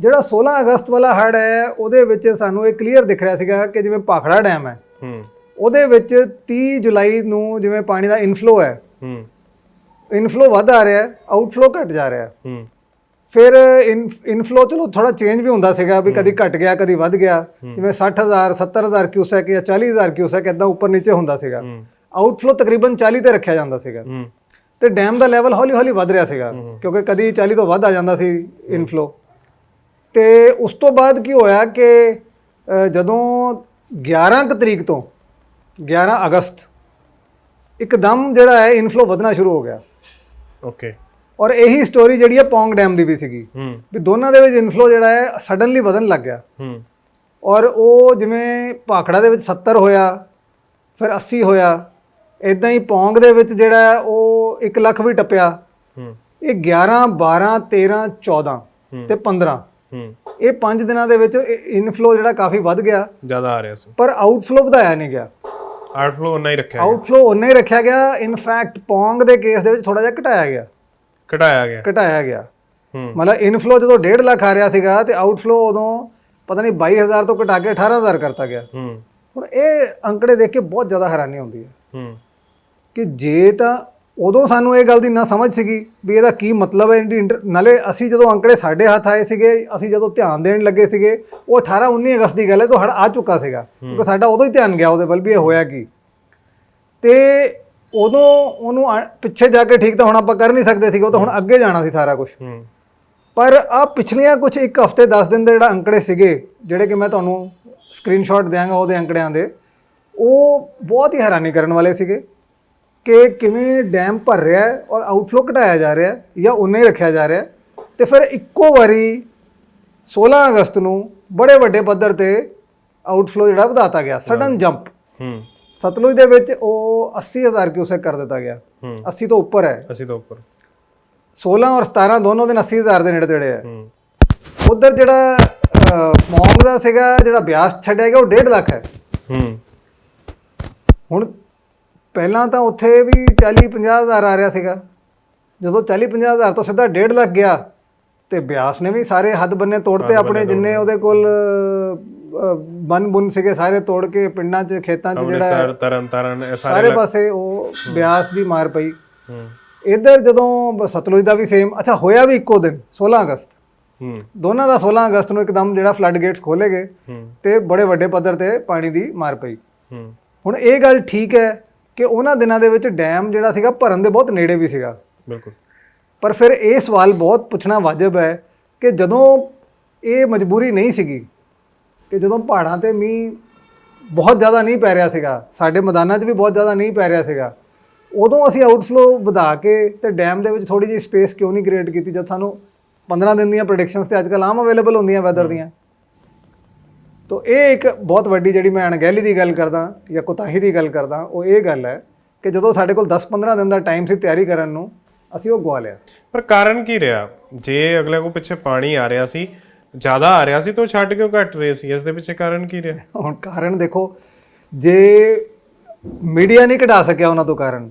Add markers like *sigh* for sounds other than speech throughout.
ਜਿਹੜਾ 16 ਅਗਸਤ ਵਾਲਾ ਹੜ ਹੈ ਉਹਦੇ ਵਿੱਚ ਸਾਨੂੰ ਇਹ ਕਲੀਅਰ ਦਿਖ ਰਿਹਾ ਸੀਗਾ ਕਿ ਜਿਵੇਂ ਭਾਖੜਾ ਡੈਮ ਹੈ। ਹੂੰ। ਉਹਦੇ ਵਿੱਚ 30 ਜੁਲਾਈ ਨੂੰ ਜਿਵੇਂ ਪਾਣੀ ਦਾ ਇਨਫਲੋ ਹੈ ਹੂੰ। ਇਨਫਲੋ ਵੱਧ ਆ ਰਿਹਾ ਹੈ ਆਊਟਫਲੋ ਘਟ ਜਾ ਰਿਹਾ ਹੈ। ਹੂੰ। ਫਿਰ ਇਨਫਲੋ ਚਲੋ ਥੋੜਾ ਚੇਂਜ ਵੀ ਹੁੰਦਾ ਸੀਗਾ ਵੀ ਕਦੀ ਘਟ ਗਿਆ ਕਦੀ ਵੱਧ ਗਿਆ। ਜਿਵੇਂ 60000 70000 ਕਿਊਸੈਕ ਜਾਂ 40000 ਕਿਊਸੈਕ ਇਦਾਂ ਉੱਪਰ ਨੀਚੇ ਹੁੰਦਾ ਸੀਗਾ। ਆਊਟਫਲੋ ਤਕਰੀਬਨ 40 ਤੇ ਰੱਖਿਆ ਜਾਂਦਾ ਸੀਗਾ। ਹੂੰ। ਤੇ ਡੈਮ ਦਾ ਲੈਵਲ ਹੌਲੀ ਹੌਲੀ ਵੱਧ ਰਿਹਾ ਸੀਗਾ ਕਿਉਂਕਿ ਕਦੀ 40 ਤੋਂ ਵੱਧ ਆ ਜਾਂਦਾ ਸੀ ਇਨਫਲੋ ਤੇ ਉਸ ਤੋਂ ਬਾਅਦ ਕੀ ਹੋਇਆ ਕਿ ਜਦੋਂ 11 ਕੁ ਤਰੀਕ ਤੋਂ 11 ਅਗਸਤ ਇੱਕਦਮ ਜਿਹੜਾ ਹੈ ਇਨਫਲੋ ਵਧਣਾ ਸ਼ੁਰੂ ਹੋ ਗਿਆ। ਓਕੇ ਔਰ ਇਹੀ ਸਟੋਰੀ ਜਿਹੜੀ ਹੈ ਪੌਂਗ ਡੈਮ ਦੀ ਵੀ ਸੀਗੀ। ਵੀ ਦੋਨਾਂ ਦੇ ਵਿੱਚ ਇਨਫਲੋ ਜਿਹੜਾ ਹੈ ਸਡਨਲੀ ਵਧਣ ਲੱਗ ਗਿਆ। ਔਰ ਉਹ ਜਿਵੇਂ ਭਾਖੜਾ ਦੇ ਵਿੱਚ 70 ਹੋਇਆ ਫਿਰ 80 ਹੋਇਆ ਇਦਾਂ ਹੀ ਪੌਂਗ ਦੇ ਵਿੱਚ ਜਿਹੜਾ ਹੈ ਉਹ 1 ਲੱਖ ਵੀ ਟੱਪਿਆ। ਇਹ 11 12 13 14 ਤੇ 15 ਹੂੰ ਇਹ 5 ਦਿਨਾਂ ਦੇ ਵਿੱਚ ਇਨਫਲੋ ਜਿਹੜਾ ਕਾਫੀ ਵੱਧ ਗਿਆ। ਜ਼ਿਆਦਾ ਆ ਰਿਹਾ ਸੀ। ਪਰ ਆਊਟਫਲੋ ਵਧਾਇਆ ਨਹੀਂ ਗਿਆ। ਆਊਟਫਲੋ ਉਨਾ ਹੀ ਰੱਖਿਆ ਗਿਆ। ਆਊਟਫਲੋ ਉਨਾ ਹੀ ਰੱਖਿਆ ਗਿਆ। ਇਨਫੈਕਟ ਪੌਂਗ ਦੇ ਕੇਸ ਦੇ ਵਿੱਚ ਥੋੜਾ ਜਿਹਾ ਘਟਾਇਆ ਗਿਆ। ਘਟਾਇਆ ਗਿਆ। ਘਟਾਇਆ ਗਿਆ। ਹੂੰ। ਮਤਲਬ ਇਨਫਲੋ ਜਦੋਂ 1.5 ਲੱਖ ਆ ਰਿਹਾ ਸੀਗਾ ਤੇ ਆਊਟਫਲੋ ਉਦੋਂ ਪਤਾ ਨਹੀਂ 22000 ਤੋਂ ਘਟਾ ਕੇ 18000 ਕਰਤਾ ਗਿਆ। ਹੂੰ। ਹੁਣ ਇਹ ਅੰਕੜੇ ਦੇਖ ਕੇ ਬਹੁਤ ਜ਼ਿਆਦਾ ਹੈਰਾਨੀ ਹੁੰਦੀ ਹੈ ਹੂੰ। ਕਿ ਜੇ ਤਾਂ ਉਦੋਂ ਸਾਨੂੰ ਇਹ ਗੱਲ ਦੀ ਨਾ ਸਮਝ ਸੀਗੀ ਵੀ ਇਹਦਾ ਕੀ ਮਤਲਬ ਹੈ ਇਹਦੀ ਇੰਟਰ- ਨਾਲੇ ਅਸੀਂ ਜਦੋਂ ਅੰਕੜੇ ਸਾਡੇ ਹੱਥ ਆਏ ਸੀਗੇ ਅਸੀਂ ਜਦੋਂ ਧਿਆਨ ਦੇਣ ਲੱਗੇ ਸੀਗੇ ਉਹ 18 19 ਅਗਸਤ ਦੀ ਗੱਲ ਹੈ ਤੋਂ ਹੜ ਆ ਚੁੱਕਾ ਸੀਗਾ ਕਿਉਂਕਿ ਸਾਡਾ ਉਦੋਂ ਹੀ ਧਿਆਨ ਗਿਆ ਉਹਦੇ ਵੱਲ ਵੀ ਇਹ ਹੋਇਆ ਕੀ। ਤੇ ਉਦੋਂ ਉਹਨੂੰ ਪਿੱਛੇ ਜਾ ਕੇ ਠੀਕ ਤਾਂ ਹੁਣ ਆਪਾਂ ਕਰ ਨਹੀਂ ਸਕਦੇ ਸੀਗੇ ਉਹ ਤਾਂ ਹੁਣ ਅੱਗੇ ਜਾਣਾ ਸੀ ਸਾਰਾ ਕੁਝ ਪਰ ਆ ਪਿਛਲੀਆਂ ਕੁਝ ਇੱਕ ਹਫ਼ਤੇ 10 ਦਿਨ ਦੇ ਜਿਹੜਾ ਅੰਕੜੇ ਸੀਗੇ ਜਿਹੜੇ ਕਿ ਮੈਂ ਤੁਹਾਨੂੰ ਸਕਰੀਨਸ਼ਾਟ ਦਿਆਂਗਾ ਉਹਦੇ ਅੰਕੜਿਆਂ ਦੇ ਉਹ ਬਹੁਤ ਹੀ ਹੈਰਾਨੀ ਕਰਨ ਵਾਲੇ ਸੀਗੇ। ਕਿ ਕਿਵੇਂ ਡੈਮ ਭਰ ਰਿਹਾ ਹੈ ਔਰ ਆਊਟਫਲੋ ਘਟਾਇਆ ਜਾ ਰਿਹਾ ਹੈ ਜਾਂ ਉਨਾ ਹੀ ਰੱਖਿਆ ਜਾ ਰਿਹਾ ਹੈ। ਤੇ ਫਿਰ ਇੱਕੋ ਵਾਰੀ 16 ਅਗਸਤ ਨੂੰ ਬੜੇ ਵੱਡੇ ਪੱਧਰ ਤੇ ਆਊਟਫਲੋ ਜਿਹੜਾ ਵਧਾਤਾ ਗਿਆ ਸਡਨ ਜੰਪ ਹੂੰ। ਸਤਲੁਜ ਦੇ ਵਿੱਚ ਉਹ 80000 ਕਿਊਸੈਕ ਕਰ ਦਿੱਤਾ ਗਿਆ। ਹੂੰ। 80 ਤੋਂ ਉੱਪਰ ਹੈ। ਅਸੀਂ ਤਾਂ ਉੱਪਰ। 16 ਔਰ 17 ਦੋਨੋਂ ਦਿਨ 80000 ਦੇ ਨੇੜੇ ਤੇੜੇ ਹੈ। ਹੂੰ। ਉਧਰ ਜਿਹੜਾ ਮੌਂਗ ਦਾ ਸੀਗਾ ਜਿਹੜਾ ਬਿਆਸ ਛੱਡਿਆ ਗਿਆ ਉਹ 1.5 ਲੱਖ ਹੈ। ਹੂੰ। ਹੁਣ ਪਹਿਲਾਂ ਤਾਂ ਉੱਥੇ ਵੀ 40 50 ਹਜ਼ਾਰ ਆ ਰਿਹਾ ਸੀਗਾ। ਜਦੋਂ 40 50 ਹਜ਼ਾਰ ਤੋਂ ਸਿੱਧਾ 1.5 ਲੱਖ ਗਿਆ ਤੇ ਬਿਆਸ ਨੇ ਵੀ ਸਾਰੇ ਹੱਦ ਬੰਨੇ ਤੋੜਤੇ ਆਪਣੇ ਜਿੰਨੇ ਉਹਦੇ ਕੋਲ ਬਨ ਬੁਨ ਸੀਗੇ ਸਾਰੇ ਤੋੜ ਕੇ ਪਿੰਡਾਂ 'ਚ ਖੇਤਾਂ 'ਚ ਜਿਹੜਾ ਤਰਨ ਤਾਰਨ ਸਾਰੇ ਪਾਸੇ ਉਹ ਬਿਆਸ ਦੀ ਮਾਰ ਪਈ। ਇੱਧਰ ਜਦੋਂ ਸਤਲੁਜ ਦਾ ਵੀ ਸੇਮ ਅੱਛਾ ਹੋਇਆ ਵੀ ਇੱਕੋ ਦਿਨ 16 ਅਗਸਤ। ਹੂੰ। ਦੋਨਾਂ ਦਾ 16 ਅਗਸਤ ਨੂੰ ਇੱਕਦਮ ਜਿਹੜਾ ਫਲੱਡ ਗੇਟਸ ਖੋਲੇ ਗਏ ਤੇ ਬੜੇ ਵੱਡੇ ਪੱਧਰ ਤੇ ਪਾਣੀ ਦੀ ਮਾਰ ਪਈ। ਹੂੰ। ਹੁਣ ਇਹ ਗੱਲ ਠੀਕ ਹੈ ਕਿ ਉਹਨਾਂ ਦਿਨਾਂ ਦੇ ਵਿੱਚ ਡੈਮ ਜਿਹੜਾ ਸੀਗਾ ਭਰਨ ਦੇ ਬਹੁਤ ਨੇੜੇ ਵੀ ਸੀਗਾ। ਬਿਲਕੁਲ। ਪਰ ਫਿਰ ਇਹ ਸਵਾਲ ਬਹੁਤ ਪੁੱਛਣਾ ਵਾਜਬ ਹੈ ਕਿ ਜਦੋਂ ਇਹ ਮਜਬੂਰੀ ਨਹੀਂ ਸੀਗੀ ਕਿ ਜਦੋਂ ਪਹਾੜਾਂ ਤੇ ਮੀਂਹ ਬਹੁਤ ਜ਼ਿਆਦਾ ਨਹੀਂ ਪੈ ਰਿਹਾ ਸੀਗਾ ਸਾਡੇ ਮੈਦਾਨਾਂ 'ਚ ਵੀ ਬਹੁਤ ਜ਼ਿਆਦਾ ਨਹੀਂ ਪੈ ਰਿਹਾ ਸੀਗਾ ਉਦੋਂ ਅਸੀਂ ਆਊਟਫਲੋ ਵਧਾ ਕੇ ਤੇ ਡੈਮ ਦੇ ਵਿੱਚ ਥੋੜੀ ਜਿਹੀ ਸਪੇਸ ਕਿਉਂ ਨਹੀਂ ਕ੍ਰੀਏਟ ਕੀਤੀ ਜਦ ਸਾਨੂੰ 15 ਦਿਨ ਦੀਆਂ ਪ੍ਰੈਡਿਕਸ਼ਨਸ ਤੇ ਅੱਜਕੱਲ ਆਮ ਅਵੇਲੇਬਲ ਹੁੰਦੀਆਂ ਵੈਦਰ ਦੀਆਂ। ਤੋ ਇਹ ਇੱਕ ਬਹੁਤ ਵੱਡੀ ਜਿਹੜੀ ਮੈਂ ਅਣਗਹਿਲੀ ਦੀ ਗੱਲ ਕਰਦਾ ਜਾਂ ਕੋਤਾਹੀ ਦੀ ਗੱਲ ਕਰਦਾ ਉਹ ਇਹ ਗੱਲ ਹੈ ਕਿ ਜਦੋਂ ਸਾਡੇ ਕੋਲ 10-15 ਦਿਨ ਦਾ ਟਾਈਮ ਸੀ ਤਿਆਰੀ ਕਰਨ ਨੂੰ ਅਸੀਂ ਉਹ ਗਵਾ ਲਿਆ। ਪਰ ਕਾਰਨ ਕੀ ਰਿਹਾ? ਜੇ ਅਗਲੇ ਕੋ ਪਿੱਛੇ ਪਾਣੀ ਆ ਰਿਹਾ ਸੀ ਜ਼ਿਆਦਾ ਆ ਰਿਹਾ ਸੀ ਤਾਂ ਛੱਡ ਕਿਉਂ ਘਟ ਰਹੇ ਸੀ? ਇਸ ਦੇ ਪਿੱਛੇ ਕਾਰਨ ਕੀ ਰਿਹਾ? *laughs* ਹੁਣ ਕਾਰਨ ਦੇਖੋ ਜੇ ਮੀਡੀਆ ਨਹੀਂ ਕਢਾ ਸਕਿਆ ਉਹਨਾਂ ਤੋਂ ਕਾਰਨ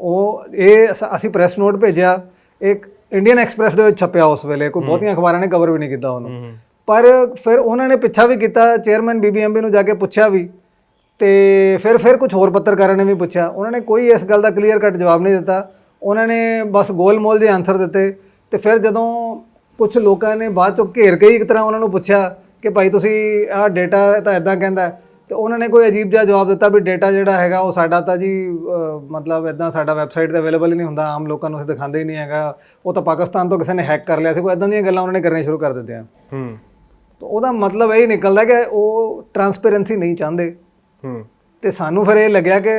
ਉਹ ਇਹ ਅਸੀਂ ਪ੍ਰੈਸ ਨੋਟ ਭੇਜਿਆ ਇੱਕ ਇੰਡੀਅਨ ਐਕਸਪ੍ਰੈਸ ਦੇ ਵਿੱਚ ਛਪਿਆ ਉਸ ਵੇਲੇ ਕੋਈ ਬਹੁਤੀਆਂ ਅਖਬਾਰਾਂ ਨੇ ਕਵਰ ਵੀ ਨਹੀਂ ਕੀਤਾ ਉਹਨੂੰ। ਪਰ ਫਿਰ ਉਹਨਾਂ ਨੇ ਪਿੱਛਾ ਵੀ ਕੀਤਾ ਚੇਅਰਮੈਨ ਬੀਬੀਐਮਬੀ ਨੂੰ ਜਾ ਕੇ ਪੁੱਛਿਆ ਵੀ ਤੇ ਫਿਰ ਫਿਰ ਕੁਝ ਹੋਰ ਪੱਤਰਕਾਰਾਂ ਨੇ ਵੀ ਪੁੱਛਿਆ। ਉਹਨਾਂ ਨੇ ਕੋਈ ਇਸ ਗੱਲ ਦਾ ਕਲੀਅਰ ਕੱਟ ਜਵਾਬ ਨਹੀਂ ਦਿੱਤਾ। ਉਹਨਾਂ ਨੇ ਬਸ ਗੋਲ-ਮੋਲ ਦੇ ਆਨਸਰ ਦਿੱਤੇ ਤੇ ਫਿਰ ਜਦੋਂ ਕੁਝ ਲੋਕਾਂ ਨੇ ਬਾਅਦ ਚੋਂ ਘੇਰ ਕੇ ਹੀ ਇੱਕ ਤਰ੍ਹਾਂ ਉਹਨਾਂ ਨੂੰ ਪੁੱਛਿਆ ਕਿ ਭਾਈ ਤੁਸੀਂ ਆਹ ਡੇਟਾ ਤਾਂ ਇਦਾਂ ਕਹਿੰਦਾ ਹੈ। ਤੇ ਉਹਨਾਂ ਨੇ ਕੋਈ ਅਜੀਬ ਜਿਹਾ ਜਵਾਬ ਦਿੱਤਾ ਵੀ ਡੇਟਾ ਜਿਹੜਾ ਹੈਗਾ ਉਹ ਸਾਡਾ ਤਾਂ ਜੀ ਮਤਲਬ ਇਦਾਂ ਸਾਡਾ ਵੈਬਸਾਈਟ ਤੇ ਅਵੇਲੇਬਲ ਹੀ ਨਹੀਂ ਹੁੰਦਾ, ਆਮ ਲੋਕਾਂ ਨੂੰ ਅਸੀਂ ਦਿਖਾਉਂਦੇ ਹੀ ਨਹੀਂ ਹੈਗਾ। ਉਹ ਤਾਂ ਪਾਕਿਸਤਾਨ ਤੋਂ ਕਿਸੇ ਨੇ ਹੈਕ ਕਰ ਲਿਆ ਸੀ, ਕੋਈ ਇਦਾਂ ਦੀਆਂ ਗੱਲਾਂ ਉਹਨਾਂ ਨੇ ਕਰਨੀਆਂ ਸ਼ੁਰੂ ਕਰ ਦਿੱਤੀਆਂ। ਹੂੰ। ਤਾਂ ਉਹਦਾ ਮਤਲਬ ਇਹ ਨਿਕਲਦਾ ਕਿ ਉਹ ਟਰਾਂਸਪੇਰੈਂਸੀ ਨਹੀਂ ਚਾਹੁੰਦੇ। ਹੂੰ। ਤੇ ਸਾਨੂੰ ਫਿਰ ਇਹ ਲੱਗਿਆ ਕਿ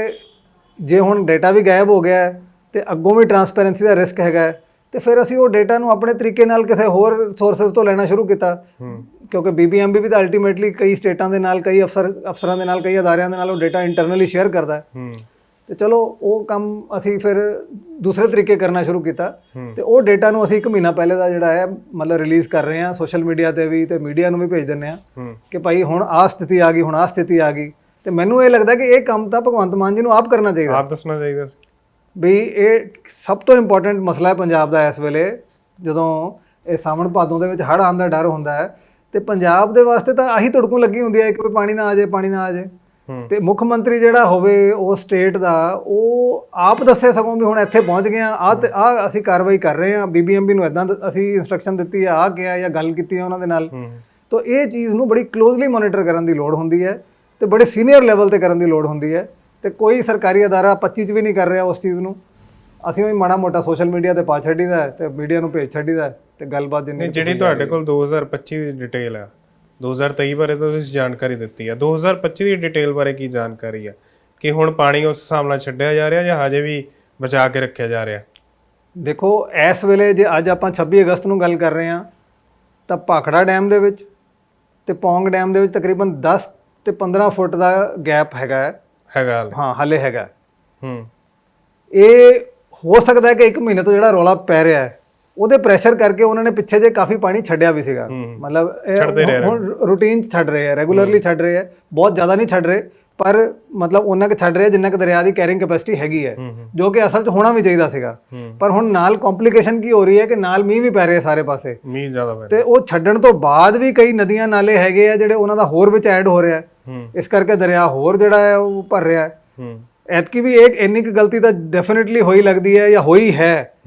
ਜੇ ਹੁਣ ਡਾਟਾ ਵੀ ਗਾਇਬ ਹੋ ਗਿਆ ਤੇ ਅੱਗੋਂ ਵੀ ਟਰਾਂਸਪੇਰੈਂਸੀ ਦਾ ਰਿਸਕ ਹੈਗਾ ਤੇ ਫਿਰ ਅਸੀਂ ਉਹ ਡਾਟਾ ਨੂੰ ਆਪਣੇ ਤਰੀਕੇ ਨਾਲ ਕਿਸੇ ਹੋਰ ਸੋਰਸਸ ਤੋਂ ਲੈਣਾ ਸ਼ੁਰੂ ਕੀਤਾ। ਕਿਉਂਕਿ ਬੀਬੀਐਮਬੀ ਵੀ ਤਾਂ ਅਲਟੀਮੇਟਲੀ ਕਈ ਸਟੇਟਾਂ ਦੇ ਨਾਲ ਕਈ ਅਫਸਰ ਅਫਸਰਾਂ ਦੇ ਨਾਲ ਕਈ ਅਦਾਰਿਆਂ ਦੇ ਨਾਲ ਉਹ ਡਾਟਾ ਇੰਟਰਨਲੀ ਸ਼ੇਅਰ ਕਰਦਾ ਹੈ। ਹੂੰ। ਤੇ ਚਲੋ ਉਹ ਕੰਮ ਅਸੀਂ ਫਿਰ ਦੂਸਰੇ ਤਰੀਕੇ ਕਰਨਾ ਸ਼ੁਰੂ ਕੀਤਾ। ਤੇ ਉਹ ਡਾਟਾ ਨੂੰ ਅਸੀਂ ਇੱਕ ਮਹੀਨਾ ਪਹਿਲੇ ਦਾ ਜਿਹੜਾ ਹੈ ਮਤਲਬ ਰਿਲੀਜ਼ ਕਰ ਰਹੇ ਹਾਂ ਸੋਸ਼ਲ ਮੀਡੀਆ ਤੇ ਵੀ ਤੇ ਮੀਡੀਆ ਨੂੰ ਵੀ ਭੇਜ ਹਾਂ ਹੂੰ। ਕਿ ਭਾਈ ਹੁਣ ਆਹ ਸਥਿਤੀ ਆ ਗਈ ਹੁਣ ਆਹ ਸਥਿਤੀ ਆ ਗਈ। ਤੇ ਮੈਨੂੰ ਇਹ ਲੱਗਦਾ ਕਿ ਇਹ ਕੰਮ ਤਾਂ ਭਗਵੰਤ ਮਾਨ ਜੀ ਨੂੰ ਆਪ ਕਰਨਾ ਚਾਹੀਦਾ। ਆਪ ਦੱਸਣਾ ਚਾਹੀਦਾ ਸੀ। ਵੀ ਇਹ ਸਭ ਤੋਂ ਇੰਪੋਰਟੈਂਟ ਮਸਲਾ ਹੈ ਪੰਜਾਬ ਦਾ ਇਸ ਵੇਲੇ ਜਦੋਂ ਇਹ ਸਾਵਣ ਭਾਦੋਂ ਦੇ ਵਿੱਚ ਹੜ੍ਹ ਆਉਣ ਦਾ ਡਰ ਹੁੰਦਾ ਹੈ। ਤੇ ਪੰਜਾਬ ਦੇ ਵਾਸਤੇ ਤਾਂ ਆਹੀ ਤੁੜਕੂ ਲੱਗੀ ਹੁੰਦੀ ਹੈ ਕਿ ਪਾਣੀ ਨਾ ਆ ਜਾਏ ਪਾਣੀ ਨਾ ਆ ਜਾਏ। ਤੇ ਮੁੱਖ ਮੰਤਰੀ ਜਿਹੜਾ ਹੋਵੇ ਉਹ ਸਟੇਟ ਦਾ ਉਹ ਆਪ ਦੱਸੇ ਸਗੋਂ ਵੀ ਹੁਣ ਇੱਥੇ ਪਹੁੰਚ ਗਏ ਆ। ਆ ਆ ਅਸੀਂ ਕਾਰਵਾਈ ਕਰ ਰਹੇ ਆ। ਬੀਬੀਐਮਬੀ ਨੂੰ ਇਦਾਂ ਅਸੀਂ ਇਨਸਟਰਕਸ਼ਨ ਦਿੱਤੀ ਆ ਆ ਗਿਆ ਜਾਂ ਗੱਲ ਕੀਤੀ ਹੈ ਉਹਨਾਂ ਦੇ ਨਾਲ। ਤੋ ਇਹ ਚੀਜ਼ ਨੂੰ ਬੜੀ ਕਲੋਜ਼ਲੀ ਮੋਨੀਟਰ ਕਰਨ ਦੀ ਲੋੜ ਹੁੰਦੀ ਹੈ ਤੇ ਬੜੇ ਸੀਨੀਅਰ ਲੈਵਲ ਤੇ ਕਰਨ ਦੀ ਲੋੜ ਹੁੰਦੀ ਹੈ। ਤੇ ਕੋਈ ਸਰਕਾਰੀ ਅਦਾਰਾ 25 ਚ ਵੀ ਨਹੀਂ ਕਰ ਰਿਹਾ ਉਸ ਚੀਜ਼ ਨੂੰ। ਅਸੀਂ ਵੀ ਮਾੜਾ ਮੋਟਾ ਸੋਸ਼ਲ ਮੀਡੀਆ ਤੇ ਪਾ ਛੱਡੀਦਾ ਤੇ ਮੀਡੀਆ ਨੂੰ ਭੇਜ ਛੱਡੀਦਾ ਤੇ ਗੱਲਬਾਤ ਜਿੰਨੀ ਜਿਹੜੀ ਤੁਹਾਡੇ ਕੋਲ 2025 ਦੀ ਡਿਟੇਲ ਆ 2023 ਬਾਰੇ ਤਾਂ ਤੁਸੀਂ ਜਾਣਕਾਰੀ ਦਿੱਤੀ ਆ। 2025 ਦੀ ਡਿਟੇਲ ਬਾਰੇ ਕੀ ਜਾਣਕਾਰੀ ਆ? ਕਿ ਹੁਣ ਪਾਣੀ ਉਸ ਹਿਸਾਬ ਨਾਲ ਛੱਡਿਆ ਜਾ ਰਿਹਾ ਜਾਂ ਹਜੇ ਵੀ ਬਚਾ ਕੇ ਰੱਖਿਆ ਜਾ ਰਿਹਾ? ਦੇਖੋ ਇਸ ਵੇਲੇ ਜੇ ਅੱਜ ਆਪਾਂ 26 ਅਗਸਤ ਨੂੰ ਗੱਲ ਕਰ ਰਹੇ ਹਾਂ ਤਾਂ ਭਾਖੜਾ ਡੈਮ ਦੇ ਵਿੱਚ ਤੇ ਪੌਂਗ ਡੈਮ ਦੇ ਵਿੱਚ ਤਕਰੀਬਨ 10 ਤੇ 15 ਫੁੱਟ ਦਾ ਗੈਪ ਹੈਗਾ ਹੈ। ਹੈਗਾ। ਹਾਂ ਹਲੇ ਹੈਗਾ। ਹੂੰ। ਇਹ ਹੋ ਸਕਦਾ ਹੈ ਕਿ ਇੱਕ ਮਹੀਨੇ ਤੋਂ ਜਿਹੜਾ ਰੌਲਾ ਪੈ ਰਿਹਾ ਹੈ ਉਹਦੇ ਪ੍ਰੈਸ਼ਰ ਕਰਕੇ ਉਹਨਾਂ ਨੇ ਪਿੱਛੇ ਜੇ ਕਾਫੀ ਪਾਣੀ ਛੱਡਿਆ ਵੀ ਸੀਗਾ। ਮਤਲਬ ਹੁਣ ਰੂਟੀਨ ਚ ਛੱਡ ਰਹੇ ਆ ਰੈਗੂਲਰਲੀ ਛੱਡ ਰਹੇ ਆ। ਬਹੁਤ ਜ਼ਿਆਦਾ ਨਹੀਂ ਛੱਡ ਰਹੇ ਪਰ ਮਤਲਬ ਉਹਨਾਂ ਕੁ ਛੱਡ ਰਹੇ ਜਿੰਨਾ ਕੁ ਦਰਿਆ ਦੀ ਕੈਰਿੰਗ ਕੈਪੈਸਿਟੀ ਹੈਗੀ ਹੈ ਜੋ ਕਿ ਅਸਲ 'ਚ ਹੋਣਾ ਵੀ ਚਾਹੀਦਾ ਸੀਗਾ। ਪਰ ਹੁਣ ਨਾਲ ਕੰਪਲਿਕੇਸ਼ਨ ਕੀ ਹੋ ਰਹੀ ਹੈ ਕਿ ਨਾਲ ਮੀਂਹ ਵੀ ਪੈ ਰਿਹਾ ਸਾਰੇ ਪਾਸੇ। ਮੀਂਹ ਜ਼ਿਆਦਾ ਪੈ ਤੇ ਉਹ ਛੱਡਣ ਤੋਂ ਬਾਅਦ ਵੀ ਕਈ ਨਦੀਆਂ ਨਾਲੇ ਹੈਗੇ ਆ ਜਿਹੜੇ ਉਹਨਾਂ ਦਾ ਹੋਰ ਵਿੱਚ ਐਡ ਹੋ ਰਿਹਾ। ਇਸ ਕਰਕੇ ਦਰਿਆ ਹੋਰ ਜਿਹੜਾ ਹੈ ਉਹ ਭਰ ਰਿਹਾ। ਹੈ। ਐਤਕੀ ਵੀ ਇੱਕ ਇੰਨੀ ਕੁ ਗਲਤੀ ਤਾਂ ਡੈਫੀਨਿਟਲੀ ਹੋਈ ਲੱਗਦੀ ਹੈ ਜਾਂ ਹੋਈ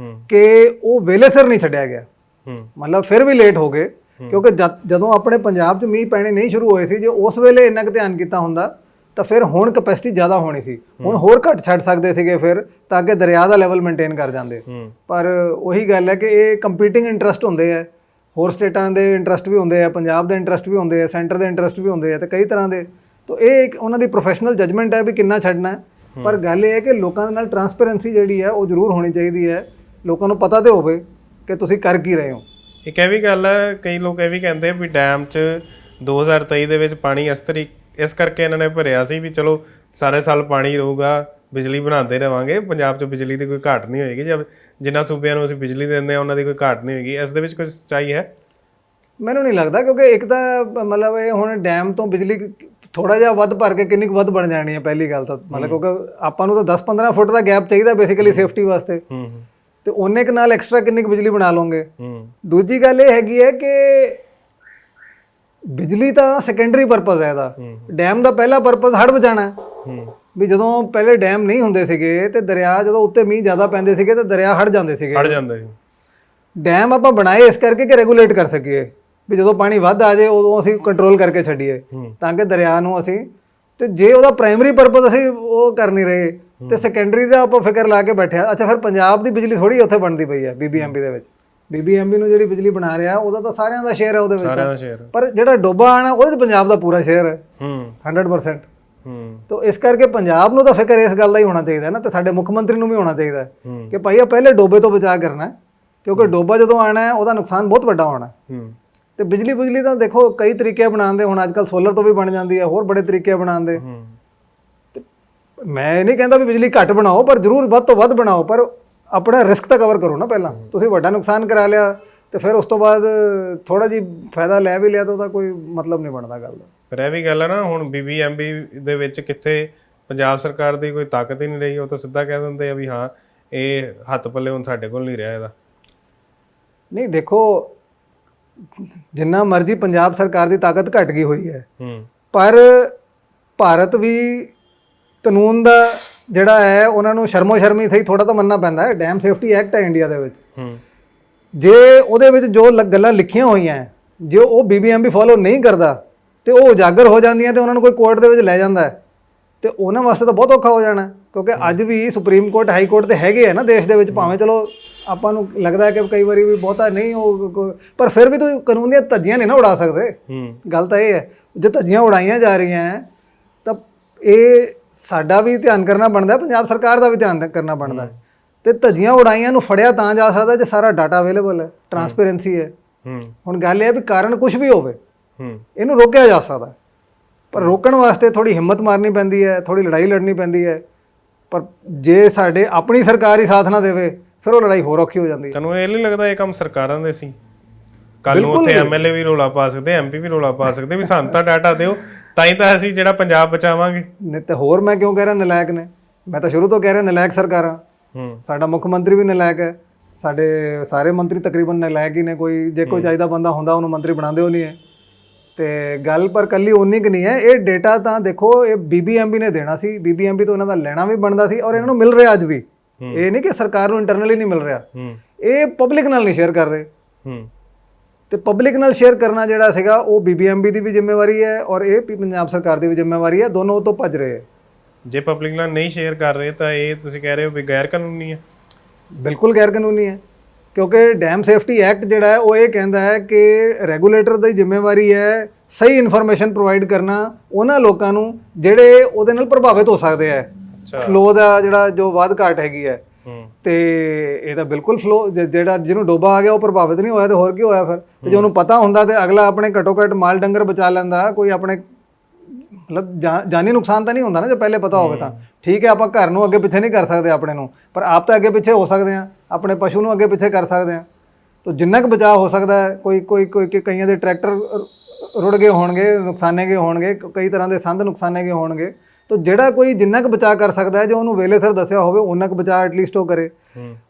ਹੂੰ। ਕਿ ਉਹ ਵੇਲੇ ਸਿਰ ਨਹੀਂ ਛੱਡਿਆ ਗਿਆ। ਹੂੰ। ਮਤਲਬ ਫਿਰ ਵੀ ਲੇਟ ਹੋ ਗਏ ਕਿਉਂਕਿ ਜਦ- ਆਪਣੇ ਪੰਜਾਬ 'ਚ ਮੀਂਹ ਪੈਣੇ ਨਹੀਂ ਸ਼ੁਰੂ ਹੋਏ ਸੀ ਜੇ ਉਸ ਵੇਲੇ ਇੰਨਾ ਕੁ ਧਿਆਨ ਕੀਤਾ ਹੁੰਦਾ ਤਾਂ ਫਿਰ ਹੁਣ ਕਪੈਸਿਟੀ ਜ਼ਿਆਦਾ ਹੋਣੀ ਸੀ। ਹੁਣ ਹੋਰ ਘੱਟ ਛੱਡ ਸਕਦੇ ਸੀਗੇ ਫਿਰ ਤਾਂ ਕਿ ਦਰਿਆ ਦਾ ਲੈਵਲ ਮੇਨਟੇਨ ਕਰ ਜਾਂਦੇ। ਪਰ ਉਹੀ ਗੱਲ ਹੈ ਕਿ ਇਹ ਕੰਪੀਟਿੰਗ ਇੰਟਰਸਟ ਹੁੰਦੇ ਆ। ਹੋਰ ਸਟੇਟਾਂ ਦੇ ਇੰਟਰਸਟ ਵੀ ਹੁੰਦੇ ਆ ਪੰਜਾਬ ਦੇ ਇੰਟਰਸਟ ਵੀ ਹੁੰਦੇ ਆ ਸੈਂਟਰ ਦੇ ਇੰਟਰਸਟ ਵੀ ਹੁੰਦੇ ਆ ਤੇ ਕਈ ਤਰ੍ਹਾਂ ਦੇ। ਤੋਂ ਇਹ ਇੱਕ ਉਹਨਾਂ ਦੀ ਪ੍ਰੋਫੈਸ਼ਨਲ ਜਜਮੈਂਟ ਹੈ ਵੀ ਕਿੰਨਾ ਛੱਡਣਾ ਪਰ ਗੱਲ ਇਹ ਹੈ ਕਿ ਲੋਕਾਂ ਦੇ ਨਾਲ ਟਰਾਂਸਪੇਰੈਂਸੀ ਜਿਹੜੀ ਹੈ ਉਹ ਜ਼ਰੂਰ ਹੋਣੀ ਚਾਹੀਦੀ ਹੈ। ਲੋਕਾਂ ਨੂੰ ਪਤਾ ਤੇ ਹੋਵੇ ਕਿ ਤੁਸੀਂ ਕਰ ਕੀ ਰਹੇ ਹੋ। ਇੱਕ ਇਹ ਵੀ ਗੱਲ ਹੈ ਕਈ ਲੋਕ ਇਹ ਵੀ ਕਹਿੰਦੇ ਆ ਵੀ ਡੈਮ 'ਚ 2023 ਦੇ ਵਿੱਚ ਪਾਣੀ ਇਸ ਤਰੀਕ ਇਸ ਕਰਕੇ ਇਹਨਾਂ ਨੇ ਭਰਿਆ ਸੀ ਵੀ ਚਲੋ ਸਾਰੇ ਸਾਲ ਪਾਣੀ ਰਹੂਗਾ ਬਿਜਲੀ ਬਣਾਉਂਦੇ ਰਵਾਂਗੇ ਪੰਜਾਬ 'ਚ ਬਿਜਲੀ ਦੀ ਕੋਈ ਘਾਟ ਨਹੀਂ ਹੋਏਗੀ ਜਦ ਜਿੰਨਾ ਸੂਬਿਆਂ ਨੂੰ ਅਸੀਂ ਬਿਜਲੀ ਦਿੰਦੇ ਆ ਉਹਨਾਂ ਦੀ ਕੋਈ ਘਾਟ ਨਹੀਂ ਹੋਏਗੀ। ਇਸ ਦੇ ਵਿੱਚ ਕੋਈ ਸੱਚਾਈ ਹੈ? ਮੈਨੂੰ ਨਹੀਂ ਲੱਗਦਾ ਕਿਉਂਕਿ ਇੱਕ ਤਾਂ ਮਤਲਬ ਇਹ ਹੁਣ ਡੈਮ ਤੋਂ ਬਿਜਲੀ ਥੋੜਾ ਜਿਹਾ ਵੱਧ ਭਰ ਕੇ ਕਿੰਨੀ ਕੁ ਵੱਧ ਬਣ ਜਾਣੀ ਹੈ ਪਹਿਲੀ ਗੱਲ ਤਾਂ। ਮਤਲਬ ਕਿਉਂਕਿ ਆਪਾਂ ਨੂੰ ਤਾਂ 10-15 ਫੁੱਟ ਦਾ ਗੈਪ ਚਾਹੀਦਾ ਬੇਸਿਕਲੀ ਸੇਫਟੀ ਵਾਸਤੇ। ਹੂੰ। ਤੇ ਉਹਨੇ ਕੁ ਨਾਲ ਐਕਸਟਰਾ ਕਿੰਨੀ ਕੁ ਬਿਜਲੀ ਬਣਾ ਲਓਗੇ? ਹੂੰ। ਦੂਜੀ ਗੱਲ ਇਹ ਹੈਗੀ ਹੈ ਕਿ ਬਿਜਲੀ ਤਾਂ ਸੈਕੰਡਰੀ ਪਰਪਸ ਹੈ ਇਹਦਾ। ਡੈਮ ਦਾ ਪਹਿਲਾ ਪਰਪਸ ਹੜ ਬਚਾਣਾ ਵੀ ਜਦੋਂ ਪਹਿਲੇ ਡੈਮ ਨਹੀਂ ਹੁੰਦੇ ਸੀਗੇ ਤੇ ਦਰਿਆ ਜਦੋਂ ਉੱਤੇ ਮੀਂਹ ਜ਼ਿਆਦਾ ਪੈਂਦੇ ਸੀਗੇ ਤੇ ਦਰਿਆ ਹੜ ਜਾਂਦੇ ਸੀਗੇ। ਹੜ ਜਾਂਦਾ ਡੈਮ ਆਪਾਂ ਬਣਾਏ ਇਸ ਕਰਕੇ ਕਿ ਰੈਗੂਲੇਟ ਕਰ ਸਕੀਏ। ਵੀ ਜਦੋਂ ਪਾਣੀ ਵੱਧ ਆ ਜਾਏ ਉਦੋਂ ਅਸੀਂ ਕੰਟਰੋਲ ਕਰਕੇ ਛੱਡੀਏ। ਤਾਂ ਕਿ ਦਰਿਆ ਨੂੰ ਅਸੀਂ ਤੇ ਜੇ ਉਹਦਾ ਪ੍ਰਾਇਮਰੀ ਪਰਪਸ ਅਸੀਂ ਉਹ ਕਰ ਨਹੀਂ ਰਹੇ ਤੇ ਸੈਕੰਡਰੀ ਦਾ ਆਪਾਂ ਫਿਕਰ ਲਾ ਕੇ ਬੈਠੇ ਆ। ਅੱਛਾ ਫਿਰ ਪੰਜਾਬ ਦੀ ਬਿਜਲੀ ਥੋੜੀ ਉੱਥੇ ਬਣਦੀ ਪਈ ਹੈ ਬੀਬੀਐਮਬੀ ਦੇ ਵਿੱਚ। ਬੀਬੀਐਮਬੀ ਨੂੰ ਜਿਹੜੀ ਬਿਜਲੀ ਬਣਾ ਰਿਹਾ ਉਹਦਾ ਤਾਂ ਸਾਰਿਆਂ ਦਾ ਸ਼ੇਅਰ ਹੈ ਉਹਦੇ ਵਿੱਚ ਸਾਰਿਆਂ ਦਾ ਸ਼ੇਅਰ ਪਰ ਜਿਹੜਾ ਡੋਬਾ ਆਣਾ ਉਹਦੇ 'ਚ ਪੰਜਾਬ ਦਾ ਪੂਰਾ ਸ਼ੇਅਰ ਹੈ। ਹੂੰ 100% ਹੂੰ। ਤੋ ਇਸ ਕਰਕੇ ਪੰਜਾਬ ਨੂੰ ਤਾਂ ਫਿਕਰ ਇਸ ਗੱਲ ਦਾ ਹੀ ਹੋਣਾ ਚਾਹੀਦਾ ਨਾ ਤੇ ਸਾਡੇ ਮੁੱਖ ਮੰਤਰੀ ਨੂੰ ਵੀ ਹੋਣਾ ਚਾਹੀਦਾ। ਕਿ ਭਾਈ ਆ ਪਹਿਲੇ ਡੋਬੇ ਤੋਂ ਬਚਾ ਕਰਨਾ ਹੈ ਕਿਉਂਕਿ ਡੋਬਾ ਜਦੋਂ ਆਣਾ ਹੈ ਉਹਦਾ ਨੁਕਸਾਨ ਬਹੁਤ ਵੱਡਾ ਹੋਣਾ ਹੈ। ਹੂੰ। ਤੇ ਬਿਜਲੀ ਬਿਜਲੀ ਤਾਂ ਦੇਖੋ ਕਈ ਤਰੀਕੇ ਬਣਾਉਣ ਦੇ ਹੁਣ ਅੱਜਕੱਲ ਸੋਲਰ ਤੋਂ ਵੀ ਬਣ ਜਾਂਦੀ ਹੈ ਹੋਰ ਬੜੇ ਤਰੀਕੇ ਬਣਾਉਣ ਦੇ ਹੂੰ। ਮੈਂ ਇਹ ਨਹੀਂ ਕਹਿੰਦਾ ਵੀ ਬਿਜਲੀ ਘੱਟ ਬਣਾਓ ਪਰ ਜ਼ਰੂਰ ਵੱਧ ਤੋਂ ਵੱਧ ਬਣਾਓ ਪਰ ਆਪਣਾ ਰਿਸਕ ਤਾਂ ਕਵਰ ਕਰੋ ਨਾ ਪਹਿਲਾਂ। ਤੁਸੀਂ ਵੱਡਾ ਨੁਕਸਾਨ ਕਰਾ ਲਿਆ ਤੇ ਫਿਰ ਉਸ ਤੋਂ ਬਾਅਦ ਥੋੜਾ ਜੀ ਫਾਇਦਾ ਲੈ ਵੀ ਲਿਆ ਤਾਂ ਉਹਦਾ ਕੋਈ ਮਤਲਬ ਨਹੀਂ ਬਣਦਾ ਗੱਲ ਦਾ। ਪਰ ਇਹ ਵੀ ਗੱਲ ਹੈ ਨਾ ਹੁਣ ਬੀਬੀਐਮਬੀ ਦੇ ਵਿੱਚ ਕਿੱਥੇ ਪੰਜਾਬ ਸਰਕਾਰ ਦੀ ਕੋਈ ਤਾਕਤ ਹੀ ਨਹੀਂ ਰਹੀ ਉਹ ਤਾਂ ਸਿੱਧਾ ਕਹਿ ਦਿੰਦੇ ਆ ਵੀ ਹਾਂ ਇਹ ਹੱਥ ਪੱਲੇ ਹੁਣ ਸਾਡੇ ਕੋਲ ਨਹੀਂ ਰਿਹਾ ਇਹਦਾ। ਨਹੀਂ ਦੇਖੋ ਜਿੰਨਾ ਮਰਜ਼ੀ ਪੰਜਾਬ ਸਰਕਾਰ ਦੀ ਤਾਕਤ ਘਟ ਗਈ ਹੋਈ ਹੈ ਹੂੰ। ਪਰ ਭਾਰਤ ਵੀ ਕਾਨੂੰਨ ਦਾ ਜਿਹੜਾ ਹੈ ਉਹਨਾਂ ਨੂੰ ਸ਼ਰਮੋ ਸ਼ਰਮੀ ਸਹੀ ਥੋੜਾ ਤਾਂ ਮੰਨਣਾ ਪੈਂਦਾ ਹੈ। ਡੈਮ ਸੇਫਟੀ ਐਕਟ ਹੈ ਇੰਡੀਆ ਦੇ ਵਿੱਚ। ਜੇ ਉਹਦੇ ਵਿੱਚ ਜੋ ਗੱਲਾਂ ਲਿਖੀਆਂ ਹੋਈਆਂ ਜੇ ਉਹ ਬੀਬੀਐਮਬੀ ਫੋਲੋ ਨਹੀਂ ਕਰਦਾ ਤੇ ਉਹ ਉਜਾਗਰ ਹੋ ਜਾਂਦੀਆਂ ਤੇ ਉਹਨਾਂ ਨੂੰ ਕੋਈ ਕੋਰਟ ਦੇ ਵਿੱਚ ਲੈ ਜਾਂਦਾ ਹੈ ਤੇ ਉਹਨਾਂ ਵਾਸਤੇ ਤਾਂ ਬਹੁਤ ਔਖਾ ਹੋ ਜਾਣਾ ਕਿਉਂਕਿ ਅੱਜ ਵੀ ਸੁਪਰੀਮ ਕੋਰਟ ਹਾਈ ਕੋਰਟ ਤੇ ਹੈਗੇ ਆ ਨਾ ਦੇਸ਼ ਦੇ ਵਿੱਚ ਭਾਵੇਂ ਚਲੋ ਆਪਾਂ ਨੂੰ ਲੱਗਦਾ ਹੈ ਕਿ ਕਈ ਵਾਰੀ ਵੀ ਬਹੁਤਾ ਨਹੀਂ ਉਹ ਪਰ ਫਿਰ ਵੀ ਤੁਸੀਂ ਕਾਨੂੰਨ ਦੀਆਂ ਧੱਜੀਆਂ ਨਹੀਂ ਨਾ ਉਡਾ ਸਕਦੇ। ਹੂੰ। ਗੱਲ ਤਾਂ ਇਹ ਹੈ ਜੇ ਧੱਜੀਆਂ ਉਡਾਈਆਂ ਜਾ ਰਹੀਆਂ ਤਾਂ ਇਹ ਸਾਡਾ ਵੀ ਧਿਆਨ ਕਰਨਾ ਬਣਦਾ ਪੰਜਾਬ ਸਰਕਾਰ ਦਾ ਵੀ ਧਿਆਨ ਕਰਨਾ ਬਣਦਾ ਹੈ। ਤੇ ਧੱਜੀਆਂ ਉਡਾਈਆਂ ਨੂੰ ਫੜਿਆ ਤਾਂ ਜਾ ਸਕਦਾ ਜੇ ਸਾਰਾ ਡਾਟਾ ਅਵੇਲੇਬਲ ਹੈ ਟਰਾਂਸਪੇਰੈਂਸੀ ਹੈ। ਹੁਣ ਗੱਲ ਇਹ ਹੈ ਵੀ ਕਾਰਨ ਕੁਝ ਵੀ ਹੋਵੇ ਇਹਨੂੰ ਰੋਕਿਆ ਜਾ ਸਕਦਾ। ਪਰ ਰੋਕਣ ਵਾਸਤੇ ਥੋੜੀ ਹਿੰਮਤ ਮਾਰਨੀ ਪੈਂਦੀ ਹੈ ਥੋੜੀ ਲੜਾਈ ਲੜਨੀ ਪੈਂਦੀ ਹੈ। ਪਰ ਜੇ ਸਾਡੇ ਆਪਣੀ ਸਰਕਾਰ ਹੀ ਸਾਥ ਨਾ ਦੇਵੇ ਫਿਰ ਉਹ ਲੜਾਈ ਹੋਰ ਔਖੀ ਹੋ ਜਾਂਦੀ ਹੈ। ਤੁਹਾਨੂੰ ਇਹ ਨਹੀਂ ਲੱਗਦਾ ਇਹ ਕੰਮ ਸਰਕਾਰਾਂ ਦੇ ਸੀ? ਕੱਲ ਨੂੰ ਉੱਥੇ ਐਮਐਲਏ ਵੀ ਰੋਲਾ ਪਾ ਸਕਦੇ ਐਮਪੀ ਵੀ ਰੋਲਾ ਪਾ ਸਕਦੇ ਵੀ ਸਾਨੂੰ ਤਾਂ ਡਾਟਾ ਦਿਓ ਤਾਂ ਹੀ ਤਾਂ ਅਸੀਂ ਜਿਹੜਾ ਪੰਜਾਬ ਬਚਾਵਾਂਗੇ। ਨਹੀਂ ਤੇ ਹੋਰ ਮੈਂ ਕਿਉਂ ਕਹਿ ਰਿਹਾ ਨਲਾਇਕ ਨੇ? ਮੈਂ ਤਾਂ ਸ਼ੁਰੂ ਤੋਂ ਕਹਿ ਰਿਹਾ ਨਲਾਇਕ ਸਰਕਾਰਾਂ ਹੂੰ। ਸਾਡਾ ਮੁੱਖ ਮੰਤਰੀ ਵੀ ਨਲਾਇਕ ਹੈ। ਸਾਡੇ ਸਾਰੇ ਮੰਤਰੀ ਤਕਰੀਬਨ ਨਲਾਇਕ ਹੀ ਨੇ ਕੋਈ। ਜੇ ਕੋਈ ਚਾਹੀਦਾ ਬੰਦਾ ਹੁੰਦਾ ਉਹਨੂੰ ਮੰਤਰੀ ਬਣਾਉਂਦੇ ਹੋ ਨਹੀਂ ਹੈ। ਤੇ ਗੱਲ ਪਰ ਕੱਲੀ ਉਨੀ ਕਿ ਨਹੀਂ ਹੈ। ਇਹ ਡੇਟਾ ਤਾਂ ਦੇਖੋ ਇਹ ਬੀਬੀਐਮਬੀ ਨੇ ਦੇਣਾ ਸੀ। ਬੀਬੀਐਮਬੀ ਤੋਂ ਇਹਨਾਂ ਦਾ ਲੈਣਾ ਵੀ ਬਣਦਾ ਸੀ ਔਰ ਇਹਨਾਂ ਨੂੰ ਮਿਲ ਰਿਹਾ ਅੱਜ ਵੀ। ਇਹ ਨਹੀਂ ਕਿ ਸਰਕਾਰ ਨੂੰ ਇੰਟਰਨਲੀ ਨਹੀਂ ਮਿਲ ਰਿਹਾ। ਇਹ ਪਬਲਿਕ ਨਾਲ ਨਹੀਂ ਸ਼ੇਅਰ ਕਰ ਰਹੇ। ਹੂੰ। ਤੇ ਪਬਲਿਕ ਨਾਲ ਸ਼ੇਅਰ ਕਰਨਾ ਜਿਹੜਾ ਸੀਗਾ ਉਹ ਬੀਬੀਐਮਬੀ ਦੀ ਵੀ ਜ਼ਿੰਮੇਵਾਰੀ ਹੈ ਔਰ ਇਹ ਵੀ ਪੰਜਾਬ ਸਰਕਾਰ ਦੀ ਵੀ ਜ਼ਿੰਮੇਵਾਰੀ ਹੈ ਦੋਨੋਂ ਤੋਂ ਭੱਜ ਰਹੇ ਹੈ। ਜੇ ਪਬਲਿਕ ਨਾਲ ਨਹੀਂ ਸ਼ੇਅਰ ਕਰ ਰਹੇ ਤਾਂ ਇਹ ਤੁਸੀਂ ਕਹਿ ਰਹੇ ਹੋ ਵੀ ਗੈਰ ਕਾਨੂੰਨੀ ਹੈ। ਬਿਲਕੁਲ ਗੈਰ ਕਾਨੂੰਨੀ ਹੈ ਕਿਉਂਕਿ ਡੈਮ ਸੇਫਟੀ ਐਕਟ ਜਿਹੜਾ ਹੈ ਉਹ ਇਹ ਕਹਿੰਦਾ ਹੈ ਕਿ ਰੈਗੂਲੇਟਰ ਦੀ ਜ਼ਿੰਮੇਵਾਰੀ ਹੈ ਸਹੀ ਇਨਫੋਰਮੇਸ਼ਨ ਪ੍ਰੋਵਾਈਡ ਕਰਨਾ ਉਹਨਾਂ ਲੋਕਾਂ ਨੂੰ ਜਿਹੜੇ ਉਹਦੇ ਨਾਲ ਪ੍ਰਭਾਵਿਤ ਹੋ ਸਕਦੇ ਅੱਛਾ। ਫਲੋ ਦਾ ਜਿਹੜਾ ਜੋ ਵਾਧ ਘਾਟ ਹੈਗੀ ਹੂੰ ਤੇ ਇਹ ਤਾਂ ਬਿਲਕੁਲ ਫਲੋ ਜਿਹੜਾ ਜਿਹਨੂੰ ਡੋਬਾ ਆ ਗਿਆ, ਉਹ ਪ੍ਰਭਾਵਿਤ ਨਹੀਂ ਹੋਇਆ ਤੇ ਹੋਰ ਕੀ ਹੋਇਆ ਫਿਰ? ਤੇ ਜੇ ਉਹਨੂੰ ਪਤਾ ਹੁੰਦਾ ਤੇ ਅਗਲਾ ਆਪਣੇ ਘਟੋ ਘਟ ਮਾਲ ਡੰਗਰ ਬਚਾ ਲੈਂਦਾ, ਕੋਈ ਆਪਣੇ ਮਤਲਬ ਜਾਨੀ ਨੁਕਸਾਨ ਤਾਂ ਨਹੀਂ ਹੁੰਦਾ ਨਾ ਜੇ ਪਹਿਲੇ ਪਤਾ ਹੋਵੇ ਤਾਂ। ਠੀਕ ਹੈ, ਆਪਾਂ ਘਰ ਨੂੰ ਅੱਗੇ ਪਿੱਛੇ ਨਹੀਂ ਕਰ ਸਕਦੇ ਆਪਣੇ ਨੂੰ, ਪਰ ਆਪ ਤਾਂ ਅੱਗੇ ਪਿੱਛੇ ਹੋ ਸਕਦੇ ਆ ਆਪਣੇ ਪਸ਼ੂ ਨੂੰ ਅੱਗੇ ਪਿੱਛੇ ਕਰ ਸਕਦੇ ਆ ਤਾਂ ਜਿੰਨਾ ਕੁ ਬਚਾਅ ਹੋ ਸਕਦਾ ਹੈ, ਕੋਈ ਕੋਈ ਕੋਈ ਕਈਆਂ ਦੇ ਟਰੈਕਟਰ ਰੁੜ ਗਏ ਹੋਣਗੇ, ਨੁਕਸਾਨੇ ਗਏ ਹੋਣਗੇ ਕਈ ਤਰ੍ਹਾਂ ਦੇ ਸੰਦ ਨੁਕਸਾਨੇ ਗਏ ਹੋਣਗੇ ਤਾਂ ਜਿਹੜਾ ਕੋਈ ਜਿੰਨਾ ਕੁ ਬਚਾਅ ਕਰ ਸਕਦਾ ਹੈ ਜੇ ਉਹਨੂੰ ਵੇਲੇ ਸਿਰ ਦੱਸਿਆ ਹੋਵੇ ਉਹਨਾਂ ਕੁ ਬਚਾਅ ਐਟਲੀਸਟ ਉਹ ਕਰੇ।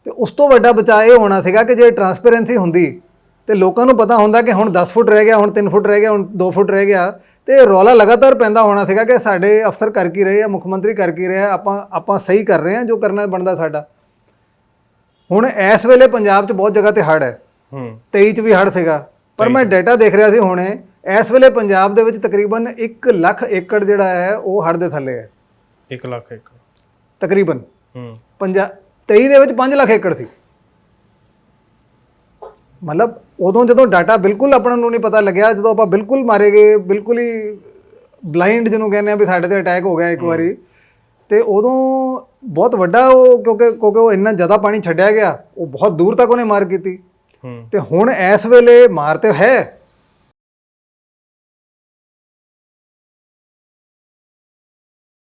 ਤੇ ਉਸ ਤੋਂ ਵੱਡਾ ਬਚਾਅ ਇਹ ਹੋਣਾ ਸੀਗਾ ਕਿ ਜੇ ਟਰਾਂਸਪੇਰੈਂਸੀ ਹੁੰਦੀ ਤੇ ਲੋਕਾਂ ਨੂੰ ਪਤਾ ਹੁੰਦਾ ਕਿ ਹੁਣ 10 ਫੁੱਟ ਰਹਿ ਗਿਆ ਹੁਣ 3 ਫੁੱਟ ਰਹਿ ਗਿਆ ਹੁਣ 2 ਫੁੱਟ ਰਹਿ ਗਿਆ ਤੇ ਰੌਲਾ ਲਗਾਤਾਰ ਪੈਂਦਾ ਹੋਣਾ ਸੀਗਾ ਕਿ ਸਾਡੇ ਅਫਸਰ ਕਰ ਕੀ ਰਹੇ ਆ ਮੁੱਖ ਮੰਤਰੀ ਕਰ ਕੀ ਰਿਹਾ ਆਪਾਂ ਆਪਾਂ ਸਹੀ ਕਰ ਰਹੇ ਹਾਂ ਜੋ ਕਰਨਾ ਬਣਦਾ ਸਾਡਾ। ਹੁਣ ਇਸ ਵੇਲੇ ਪੰਜਾਬ 'ਚ ਬਹੁਤ ਜਗ੍ਹਾ ਤੇ ਹੜ੍ਹ ਹੈ। ਹੂੰ। 23 'ਚ ਵੀ ਹੜ੍ਹ ਸੀਗਾ। ਪਰ ਮੈਂ ਡਾਟਾ ਦੇਖ ਰਿਹਾ ਸੀ ਹੁਣੇ ਇਸ ਵੇਲੇ ਪੰਜਾਬ ਦੇ ਵਿੱਚ ਤਕਰੀਬਨ 1 ਲੱਖ ਏਕੜ ਜਿਹੜਾ ਹੈ ਉਹ ਹੜ੍ਹ ਦੇ ਥੱਲੇ ਹੈ। 1 ਲੱਖ ਇੱਕ ਤਕਰੀਬਨ। ਹੂੰ। ਪੰਜਾ 23 ਦੇ ਵਿੱਚ 5 ਲੱਖ ਏਕੜ ਸੀ। ਮਤਲਬ ਉਦੋਂ ਜਦੋਂ ਡਾਟਾ ਬਿਲਕੁਲ ਆਪਣਾ ਨੂੰ ਨਹੀਂ ਪਤਾ ਲੱਗਿਆ ਜਦੋਂ ਆਪਾਂ ਬਿਲਕੁਲ ਮਾਰੇ ਗਏ ਬਿਲਕੁਲ ਹੀ ਬਲਾਈਂਡ ਜਿਹਨੂੰ ਕਹਿੰਦੇ ਆ ਵੀ ਸਾਡੇ ਤੇ ਅਟੈਕ ਹੋ ਗਿਆ ਇੱਕ ਵਾਰੀ। ਤੇ ਉਦੋਂ ਬਹੁਤ ਵੱਡਾ ਉਹ ਕਿਉਂਕਿ ਕਿਉਂਕਿ ਉਹ ਇੰਨਾ ਜ਼ਿਆਦਾ ਪਾਣੀ ਛੱਡਿਆ ਗਿਆ ਉਹ ਬਹੁਤ ਦੂਰ ਤੱਕ ਉਹਨੇ ਮਾਰ ਕੀਤੀ। ਤੇ ਹੁਣ ਇਸ ਵੇਲੇ ਮਾਰ ਤੇ ਹੈ।